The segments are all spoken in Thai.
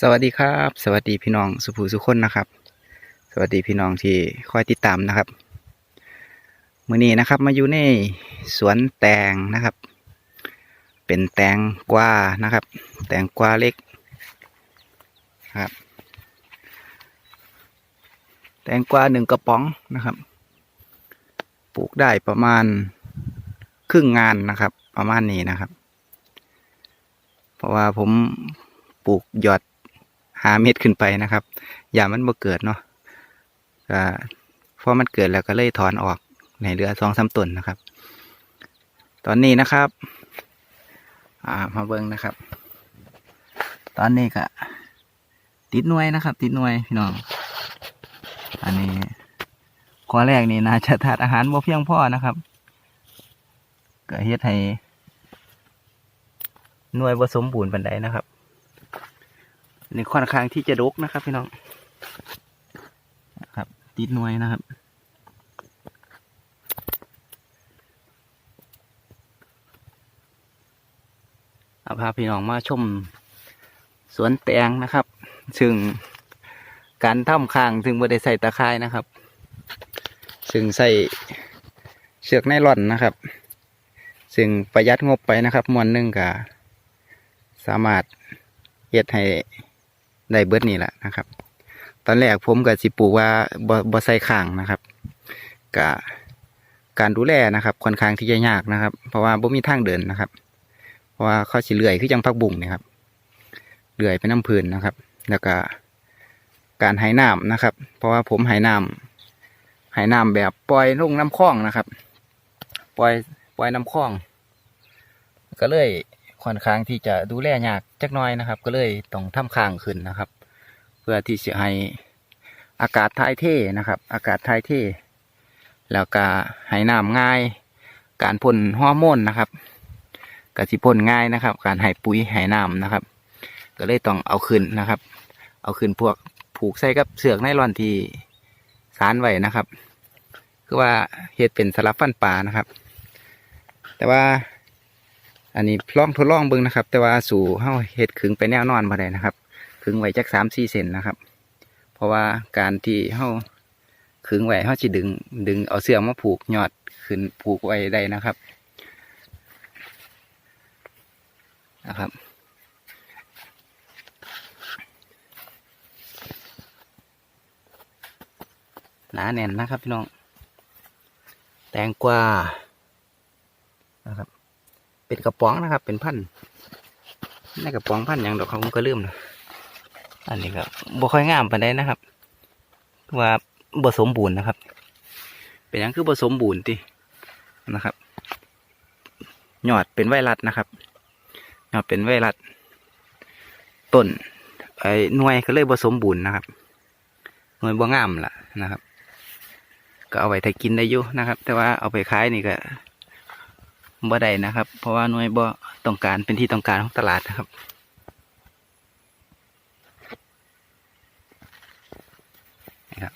สวัสดีครับ สวัสดีพี่น้องสุภูสุคนนะครับ สวัสดีพี่น้องที่คอยติดตามนะครับมื้อนี้นะครับ มาอยู่ในสวนแตงนะครับ เป็นแตงกวานะครับ แตงกวาเล็กครับ แตงกวาหนึ่งกระป๋องนะครับ ปลูกได้ประมาณครึ่งงานนะครับ ประมาณนี้นะครับ เพราะว่าผมปลูกหยอด หาเม็ดขึ้นไปนะครับ อย่ามันบ่เกิดเนาะก็พอมันเกิดแล้วก็เลยถอนออกในเหลือสองสาต้นนะครับ ตอนนี้นะครับ อ่ามาเบิ่งนะครับ ตอนนี้ก็ติดหน่วยนะครับ ติดหน่วยพี่น้อง อันนี้ข้อแรกนี่น่าจะทานอาหารบ่เพียงพอนะครับก็เฮ็ดให้หน่วยบ่สมบูรณ์ปานใดนะครับ อันนี่ค่อนข้างที่จะรกนะครับพี่น้องนะครับ ติดหน่วยนะครับเอาพาพี่น้องมาชมสวนแตงนะครับ ซึ่งการทำค้างซึ่งไม่ได้ใส่ตะไคร้นะครับ ซึ่งใส่เชือกไนล่อนนะครับ ซึ่งประหยัดงบไปนะครับมวนหนึงก็สามารถเฮ็ดให้ ได้เบิดนี่แหละนะครับ ตอนแรกผมกับสิปลูกว่าบ่บใส่ข้างนะครับกะการดูแลนะครับค่อนข้างที่จะยากนะครับ เพราะว่าบ่มีทางเดินนะครับ เพราะว่าเขาสิเลื่อยคือจังพักบุ่งนี่ครับเลื่อยเป็นน้ำพื้นนะครับ แล้วก็การไหน้ำนะครับ เพราะว่าผมไหน้ำไหน้ำแบบปล่อยลงน้ำคลองนะครับ ปล่อยปล่อยน้ำคลอง ก็เลย ค่อนข้างที่จะดูแลยากจักน้อยนะครับ ก็เลยต้องทำค้างขึ้นนะครับ เพื่อที่จะให้อากาศถ่ายเทนะครับ อากาศถ่ายเทแล้วก็ให้น้ำง่าย การพ่นฮอร์โมนนะครับกสิพ่นง่ายนะครับ การให้ปุ๋ยให้น้ำนะครับ ก็เลยต้องเอาขึ้นนะครับ เอาขึ้นพวกผูกใส่กับเสือกไนลอนที่สารไว้นะครับ คือว่าเฮ็ดเป็นสลับฟันปลานะครับ แต่ว่า อันนี้ลองทดลองเบิ่งนะครับ แต่ว่าสู่เฮาเฮ็ดขึงไปแนวนอนมาได้นะครับขึงไว้จักสามสี่เซนนะครับ เพราะว่าการที่เฮาขึงไว้เฮาสิดึง ดึงเอาเสือมาผูกยอดขึ้นผูกไว้ได้นะครับนะครับหนาแน่นนะครับพี่น้อง แตงกวานะครับ เป็นกระป๋องนะครับ เป็นพันในกระป๋องพันอย่างดอกเขาก็ลืมนะอันนี้ก็บ่ค่อยงามปานใดนะครับ ว่าบ่สมบูรณ์นะครับ เป็นอย่างคือบ่สมบูรณ์ตินะครับยอดเป็นไวรัสนะครับยอดเป็นไวรัสต้นไอ้หน่วยก็เลยผสมบูรณ์นะครับหน่วยบ่งามล่ะนะครับ ก็เอาไว้ถ้ากินได้อยู่นะครับ แต่ว่าเอาไปขายนี่ก็ บ่ได้นะครับ เพราะว่าน่วยบ่ต้องการเป็นที่ต้องการของตลาดนะครับนะครับ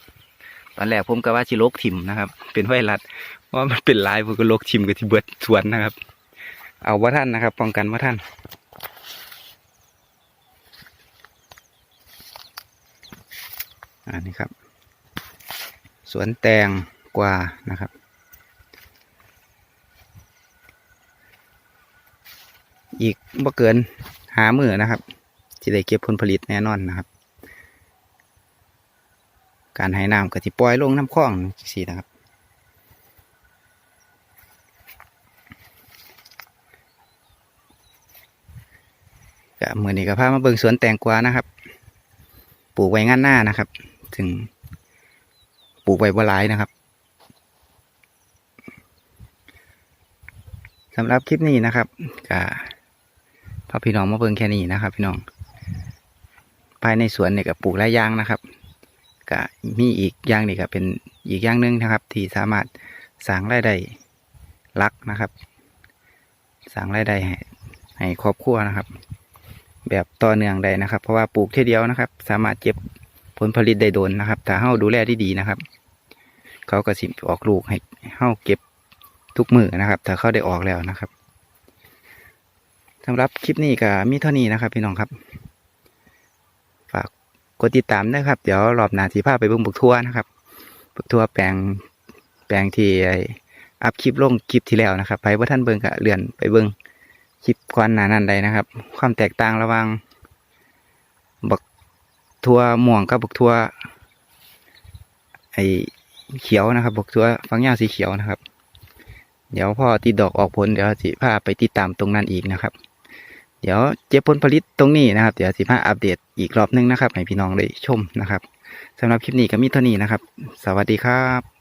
ตอนแรกผมก็ว่าชิโลกทิมนะครับ เป็นไวรัสเพราะว่ามันเป็นลายผมก็โลกทิมกับที่เบิดสวนนะครับ เอาว่าท่านนะครับ ป้องกันว่าท่านอันนี้ครับ สวนแตงกวานะครับ อีก บ่เกินหามือนะครับจะได้เก็บผลผลิตแน่นอนนะครับ การให้น้ำก็จะปล่อยลงน้ำคลองสีนะครับก็มือนี้ก็พามาเบิ่งสวนแตงกวานะครับ ปลูกไว้งานหน้านะครับ ถึงปลูกไว้บ่หลายนะครับสำหรับคลิปนี้นะครับก็ พาพี่น้องมาเบิ่งแค่นี้นะครับ พี่น้องภายในสวนเนี่ยก็ปลูกหลายอย่างนะครับก็มีอีกอย่างนี่ก็เป็นอีกอย่างหนึ่งนะครับ ที่สามารถสร้างรายได้ลักนะครับสร้างรายได้ให้ให้ครอบครัวนะครับ แบบต่อเนื่องได้นะครับ เพราะว่าปลูกทีเดียวนะครับ สามารถเก็บผลผลิตได้โดนนะครับถ้าเฮาดูแลที่ดีนะครับ เขาก็สิออกลูกให้เฮาเก็บทุกมือนะครับ ถ้าเขาได้ออกแล้วนะครับ สำหรับคลิปนี้ก็มีเท่านี้นะครับ พี่น้องครับ ฝากกดติดตามนะครับ เดี๋ยวรอบหน้าสิพาไปเบิ่งบักทัวนะครับบักทัวแปลงแปลงที่อ้อัพคลิปลงคลิปที่แล้วนะครับไปว่าท่านเบิ่งก็เลื่อนไปเบิ่งคลิปก่อนหน้านั้นใดนะครับ ความแตกต่างระหว่างบักทั่วม่วงกับบักทัวไอ้เขียวนะครับบักทัวฝักยาสีเขียวนะครับ เดี๋ยวพอติดดอกออกผลเดี๋ยวสิพาไปติดตามตรงนั้นอีกนะครับ เดี๋ยวเจ็บผลผลิตตรงนี้นะครับ เดี๋ยวสิพาอัปเดตอีกรอบนึงนะครับ ให้พี่น้องได้ชมนะครับสำหรับคลิปนี้ก็มีเท่านี้นะครับ สวัสดีครับ